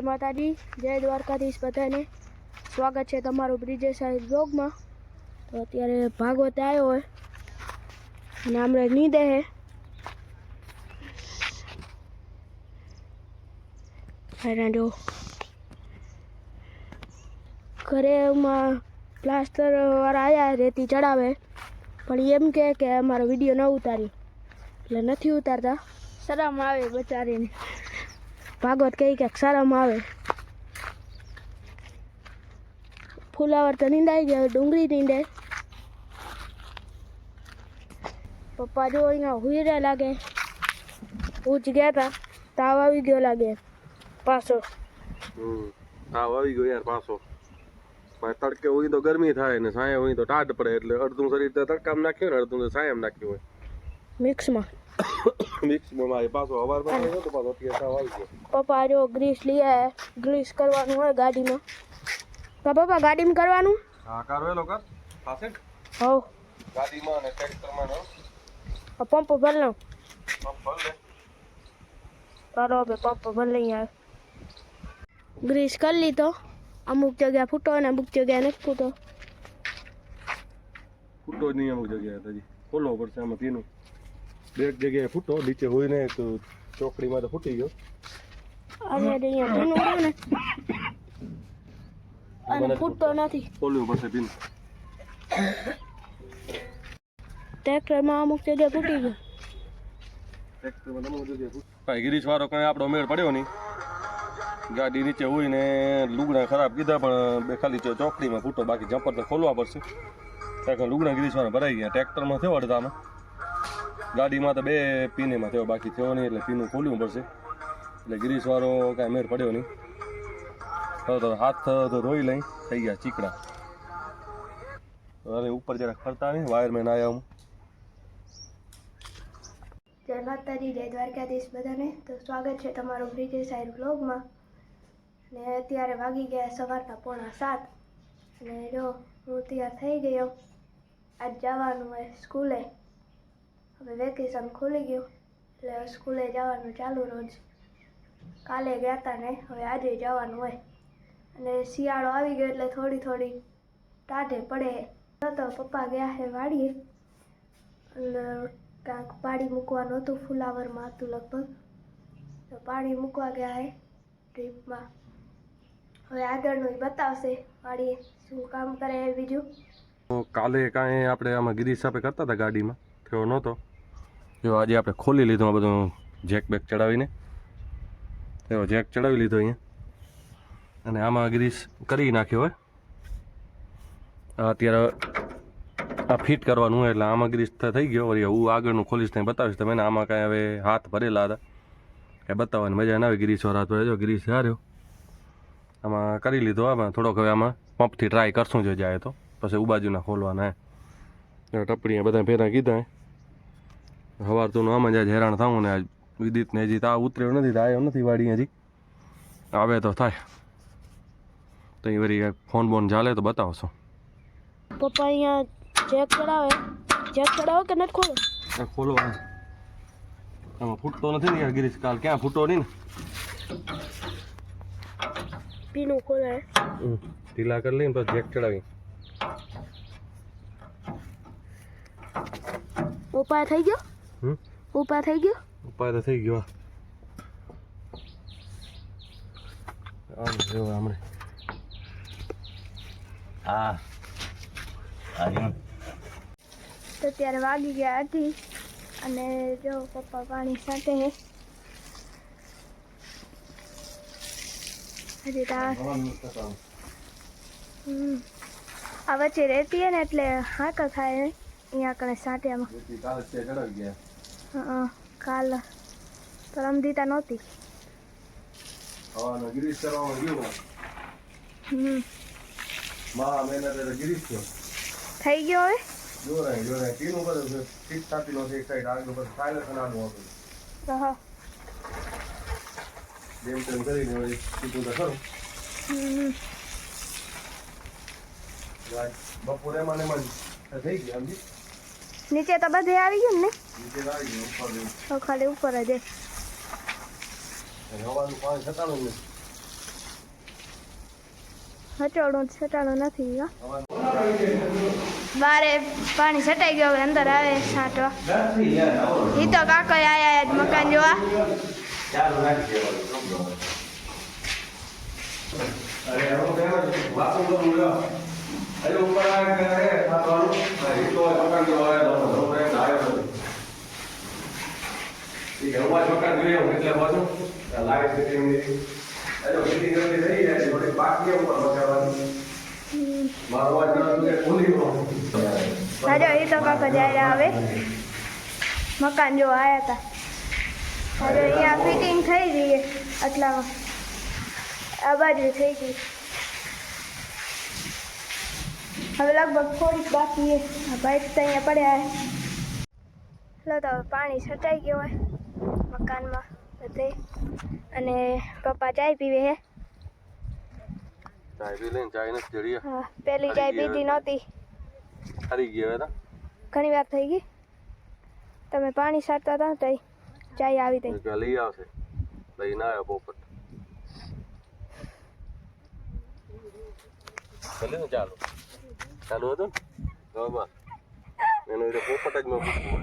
માતાજી, જય દ્વારકાધીશ બધાને. સ્વાગત છે તમારું બ્રિજેશ સાહેબ બ્લોગમાં. તો અત્યારે ભાગવત આવ્યો હોય. અને હમણાં નીંદે હે. જો ઘરે એમાં પ્લાસ્ટર વાળા આવ્યા રેતી ચડાવે. પણ એમ કે અમારો વીડિયો ન ઉતારી. એટલે નથી ઉતારતા. શરમ આવે બચારીને. ભાગવત કહી ક્યાંક સારામાં આવે. ફુલાવર તો નીંદાઈ ગયા ડુંગળી નીંદે. પપ્પા જો અહીંયા હુઈ લાગે. ઉચ ગયા હતા તાવ આવી ગયો લાગે પાછો. તાવ આવી ગયો યાર પાછો. તડકે હોય તો ગરમી થાય ને સાંજે હોય તો ટાઢ પડે એટલે અડધું શરીર તો તડકામાં નાખ્યું ને અડધું સાંજે નાખ્યું હોય. મિક્સમાં મિક્સમાં મારે પાછો અવાર પર તો પાછો તાવ આવી ગયો. પપ્પા જો ગ્રીસ લઈ આવે ગ્રીસ કરવાનું હોય ગાડીમાં. તો પપ્પા ગાડીમાં કરવાનું? હા કારવેલો કર પાસે હવ. ગાડીમાં અને ટ્રેક્ટરમાં નો. પંપ ભર લઉં. પંપ ભર લે. કરો હવે પંપ ભર લઈ આવે ગ્રીસ કરી લીધો. અમુક જગ્યા ફૂટો અને અમુક જગ્યા નથી ફૂટો. ફૂટો જ નહીં અમુક જગ્યાએ તો હજી ખોલવો પડશે આમાં બે એક જગ્યાએ ફૂટો નીચે હોય ને તો ચોકડીમાં તો ફૂટી ગયો. અને ફૂટતો નથી. ખોલવું પડશે પીન ટ્રેક્ટરમાં અમુક જગ્યાએ ફૂટી ગયો. ટ્રેક્ટરમાં અમુક જગ્યાએ ગિરીશ વાળો કઈ આપણો મેળ પડ્યો નહીં. ગાડી નીચે હોય ને લુગડા ખરાબ કીધા પણ બે ખાલી ચોકડીમાં ફૂટો બાકી જમ્પર તો ખોલવા પડશે. કારણ કે લુગડા ગિરીશ વાળા ભરાઈ ગયા. ટ્રેક્ટરમાં થયો અડધામાં. ગાડીમાં તો બે પીનેમાં થયો, બાકી થયો નહીં એટલે પીનું ખોલવું પડશે. એટલે ગ્રીસવાળો કાંઈ મેળ પડ્યો નહીં. તો તો હાથ તો ધોઈ લઈ, થઈ ગયા ચીકડા. અરે ઉપર જરાક ફરતા નહીં, વાયરમેન આવ્યા હું. જય માતાજી, જય દ્વારકાધીશ બધાને. તો સ્વાગત છે તમારું બ્રિજેશ સાહેબ બ્લોગમાં ને અત્યારે વાગી ગયા સવારના પોણા સાત. અને જો હું તૈયાર થઈ ગયો. આજ જવાનું હોય સ્કૂલે. હવે વેકેશન ખુલી ગયું. એટલે સ્કૂલે જવાનું ચાલુ રોજ. કાલે ગયા હતા ને હવે આજે જવાનું હોય. અને શિયાળો આવી ગયો એટલે થોડી થોડી ટાઢે પડે. તો પપ્પા ગયા છે વાડીએ. અને કાંઈક પાણી મૂકવાનું હતું ફુલાવરમાં હતું લગભગ. તો પાણી મૂકવા ગયા હે ટ્રીપમાં. હવે આગળનું બતાવશે વાડીએ શું કામ કરે એ બીજું. કાલે કાંઈ આપણે આમાં ગિરીશ આપણે કરતા હતા ગાડીમાં. થયો નહોતો. જો આજે આપણે ખોલી લીધું આ બધું જેક બેક ચડાવીને. એવો જેક ચડાવી લીધો અહીંયા. અને આમાં ગ્રીસ કરી નાખ્યો હોય. અત્યારે આ ફિટ કરવાનું હોય એટલે આમાં ગ્રીસ થઈ ગયો. વળી હું આગળનું ખોલીશ ત્યાં બતાવીશ તમે આમાં કાંઈ હવે હાથ ભરેલા હતા. એ બતાવવાની મજા ના આવે ગિરીશ હાથ. ભરે જો ગ્રીસ હાર્યો આમાં કરી લીધો આમાં. થોડોક હવે આમાં પંપથી ટ્રાય કરશું જો જાય તો. પછી ઉબાજુના ખોલવાના હે. ટપડીએ બધા ભેરા કીધા સવાર તો આમાં જ આજ હેરાન થાવું ને આજ વિદિતને હજી તાવ ઉતર્યો નથી આવ્યો નથી વાડી હજી. આવે તો થાય. તો એ વળી ફોન બોન ચાલે તો બતાવશો. પપ્પા અહીંયા ચેક કરાવે. ચેક કરાવે કે નથી ખોલો? આ. ખોલવા આમાં ફૂટતો નથી ને યાર ગિરીશ કાલ ક્યાં ફૂટો નહીં પીનું ખોલાય ઢીલા કરી લઈને પછી જેક ચડાવી. પપ્પા થઈ ગયો? હમ? ઉપાય થઈ ગયો? ઉપાય તો થઈ ગયો આમ જો હમણે હા આર્યન તો ત્યારે વાગી ગયા હતી અને જો પપ્પા પાણી સાથે હે. હજી તા આ હમ. આ વચ્ચે રહેતી હે ને એટલે હાકા થાય નહીં અહીંયા કણે સાંટિયામાં કાલ. પરમ દીતા નહોતી. ગિરીશ કરવામાં ગયો મા મહિના તો ગિરીશ થયો. થઈ ગયો હવે? જોરાય જોરાય બધું છે ઠીક થાતી નો એક સાઈડ આગળ બધું ફાઇનલ બનાવવાનું હતું હા. જેમ તેમ કરીને વળી કીધું તો ખરું. બપોરે મને મન થઈ ગયા સમજી? નીચે તો બધે આવી ગયું ને તો ખાલી ઉપર જ હટાડું છટાડું નથી. બારે પાણી છટાઈ ગયું હવે, અંદર આવે છાંટવા. ઈ તો કાકો આયા મકાન જોવા. ઉપર એ જો એ આવ્યો તો કાકો જાય આવે મકાન જોવા આયા હતા હાજો અહીંયા ફિટિંગ થઈ ગઈ આટલામાં આ બાજુ થઈ ગઈ હવે લગભગ થોડીક બાકી છે આ બાઇક તો અહીંયા પડ્યા લો તો પાણી છટાઈ ગયો હોય મકાનમાં બધે. અને પપ્પા ચાય પીવે હે? ચાય પી લઈને ચાય નથી ચડી હા. પહેલી ચાય પીધી નહોતી. હારી ગઈ હવે ઘણી વાર થઈ ગઈ. તમે પાણી છાંટતા હતા તઈ ચાય આવી તઈ લઈ આવશે. લઈને આવ્યો પોપટ. ચાલ્યું ચાલુ? ચાલુ હતું ને? એનો પોપટ જ મેં પૂછવું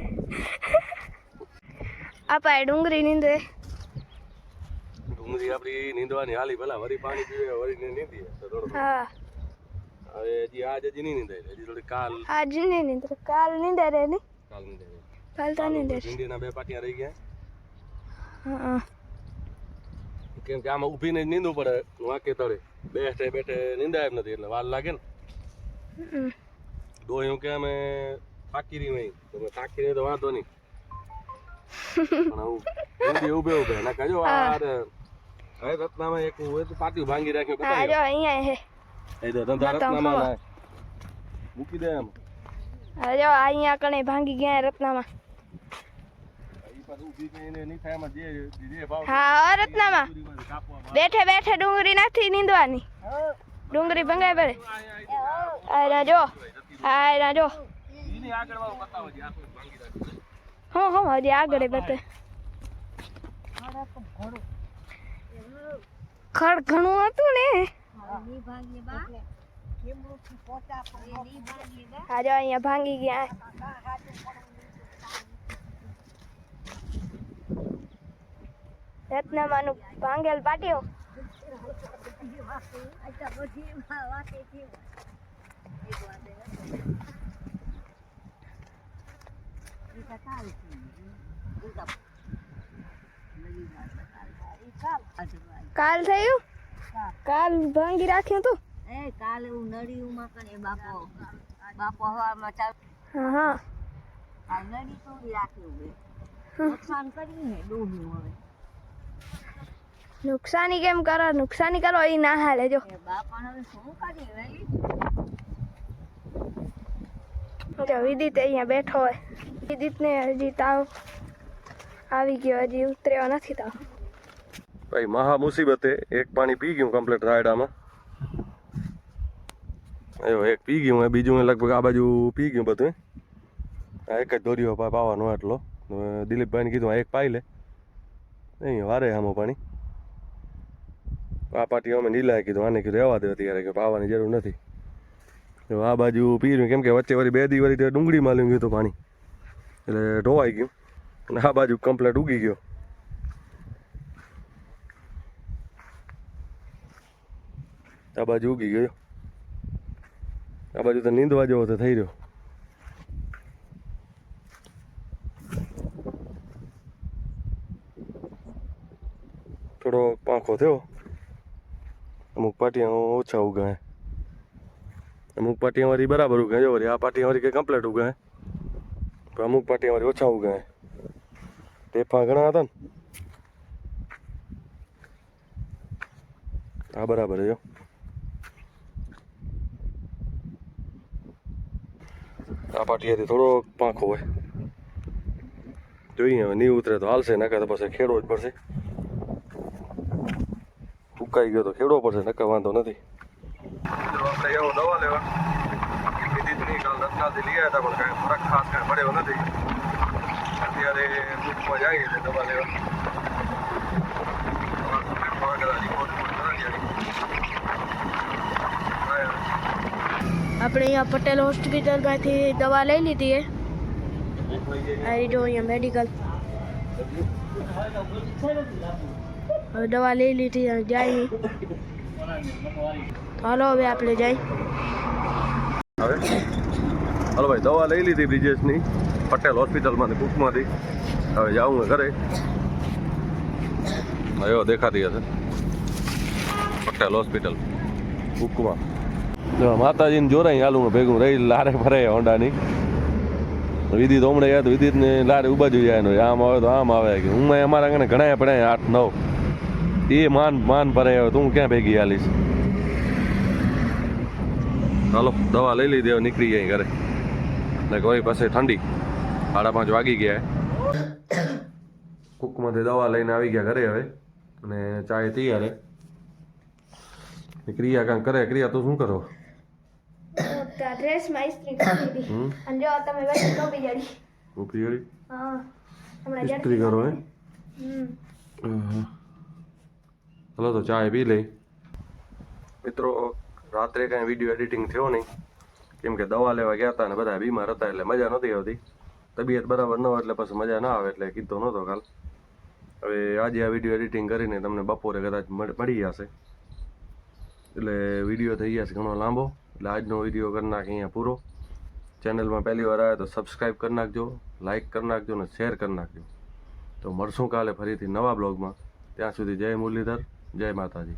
આપા ડુંગળી નીંદે. ડુંગળી આપણી નીંદવાની હાલી પેલા વરી પાણી પીવે વરી ને નીંદીએ. હા. હવે હજી આજ હજી નહીં નીંદાય હજી થોડી કાલ આજ નહીં નીંદે કાલ નીંદે રે ની. કાલ નીંદાય કાલ તો નીંદે ભીંડીના બે પાટિયા રહી ગયા. હા. કેમ કે આમાં ઊભીને જ નીંદવું પડે વાંકે તળે. બેઠે બેઠે નીંદાય એમ નથી એટલે વાર લાગે ને. ડોયું કે અમે થાકી રહી નહીં તમે થાકી રહી તો વાંધો નહીં. ઊંધી ઊભે ઊભે ના કહેજો આ હવે રત્નામાં એક હોય તો પાટિયું ભાંગી રાખ્યું. જો અહીંયા હે. એ તો ધંધા રત્નામાં ખબર. મૂકી દે એમ. હા જો અહીંયા કણે ભાંગી ગયા રત્નામાં. હા રત્નામાં. બેઠે બેઠે ડુંગળી નથી નીંદવાની. ડુંગળી ભંગાઈ પડે. આ ના જો હા જો આગળ બતાવો હું હા હજી આગળ બતે ખડ ઘણું હતું ને. આજે અહીંયા ભાંગી ગયા. રત્નમાનું ભાંગેલ પાટિયો કાલ થયું? કાલ ભાંગી રાખ્યું તું એ કાલે હું નળી માં કને બાપો બાપો હવામાં ચાલ હા હા. કાલ નળી તોડી રાખ્યું બે. નુકસાન કર્યું ને ડોહ્યું હવે. નુકસાની કેમ કરો? નુકસાની કરો એ ના હાલે જો. બાપા હવે શું કરી વેલી વિદિત અહીંયા બેઠો હોય. વિદિતને હજી તાવ આવી ગયો, હજી ઉતર્યો નથી તાવ. ભાઈ, મહા મુસીબતે એક પાણી પી ગયું કમ્પ્લીટ રાયડામાં. એવો એક પી ગયું બીજું લગભગ આ બાજુ પી ગયું બધું. આ એક જ દોર્યો પાવાનો એટલો દિલીપભાઈ દિલીપભાઈને કીધું એક પાઈ લે. નહીં વારે આમાં પાણી. આ પાટી અમે નીલાએ કીધું, આને કીધું રહેવા દે અત્યારે કે પાવાની જરૂર નથી. આ બાજુ પી રહ્યું, કેમ કે વચ્ચે વળી બે દી વળી ડુંગળીમાં લઈ ગયું હતું પાણી. એટલે ઢોવાઈ ગયું. અને આ બાજુ કમ્પ્લેટ ઉગી ગયો. આ બાજુ ઉગી ગયો. આ બાજુ તો નીંદવા જેવો તો થઈ રહ્યો. થોડો પાંખો થયો. અમુક પાટિયા ઓછા ઉગાય. અમુક પાટિયા વાળી બરાબર ઉગાય. વળી આ પાટિયા વાળી કંઈ કમ્પ્લેટ ઉગાય. પણ અમુક પાટિયા અમારી ઓછા ઉગાય ટેફા ઘણા હતા ને. હા બરાબર જો. આ પાટિયાથી થોડો પાંખો હોય. જોઈએ હવે નહીં ઉતરે તો હાલશે, નકર તો પછી ખેડવો જ પડશે. ઉકાઈ ગયો તો ખેડવો પડશે, નકર વાંધો નથી. એવો દવા કાલ લઈ આવ્યા હતા પણ કાંઈ ફરક ખાસ કાંઈ પડ્યો નથી અત્યારે દૂધમાં જઈએ છે દવા લેવા. આપણે અહીંયા પટેલ હોસ્પિટલમાંથી દવા લઈ લીધી આવી આ જો અહીંયા મેડિકલ હવે દવા લઈ લીધી જાય હાલો હવે આપણે જાય હવે હાલો ભાઈ, દવા લઈ લીધી બ્રિજેશની, પટેલ હોસ્પિટલમાંથી કૂકમાંથી હવે જાઉં હું ઘરે. એવો દેખાતી હશે. પટેલ હોસ્પિટલ બુકમાં જો માતાજીને જોરાઈ હાલું હું ભેગું રહી, લારે ફરે હોન્ડાની વિદિત હમણાં યાદ વિદિતને લારે ઊભા જોઈ જાય આમ આવે તો આમ આવે. કે હું અમારા આંગણે ઘણા પડ્યા આઠ, નવ. એ માન માન ભરે હવે, તું ક્યાં ભેગી હાલીશ? હાલો, દવા લઈ લીધી, હવે નીકળી જાય ઘરે. ને કોઈ પાસે ઠંડી. સાડા પાંચ વાગી ગયા. કુકમાંથી દવા લઈને આવી ગયા ઘરે હવે. અને ચાય તૈયાર હે. ક્રિયા કાંઈ કરે? ક્રિયા તું શું કરો? ઇસ્ત્રી કરી દીધી અને જો તમે વચ્ચે ટોપી જડી. ઉપરી ગળી હા. હમણાં ઇસ્ત્રી કરો હે? હમ. હલો તો ચાય પી લઈ. મિત્રો રાત્રે કાંઈ વીડિયો એડિટિંગ થયો નહીં. કેમ કે દવા લેવા ગયા હતા અને બધા બીમાર હતા એટલે મજા નહોતી આવતી. તબિયત બરાબર ન હોય એટલે પછી મજા ના આવે એટલે કીધો નહોતો કાલ. હવે આજે આ વીડિયો એડિટિંગ કરીને તમને બપોરે કદાચ મળ- જશે. એટલે વીડિયો થઈ જશે ઘણો લાંબો. એટલે આજનો વીડિયો કરી નાખી અહીંયા પૂરો. ચેનલમાં પહેલી વાર આવે તો સબસ્ક્રાઈબ કરી નાખજો લાઇક કરી નાખજો અને શેર કરી નાખજો. તો મળશું કાલે ફરીથી નવા બ્લોગમાં ત્યાં સુધી જય મુરલીધર, જય માતાજી.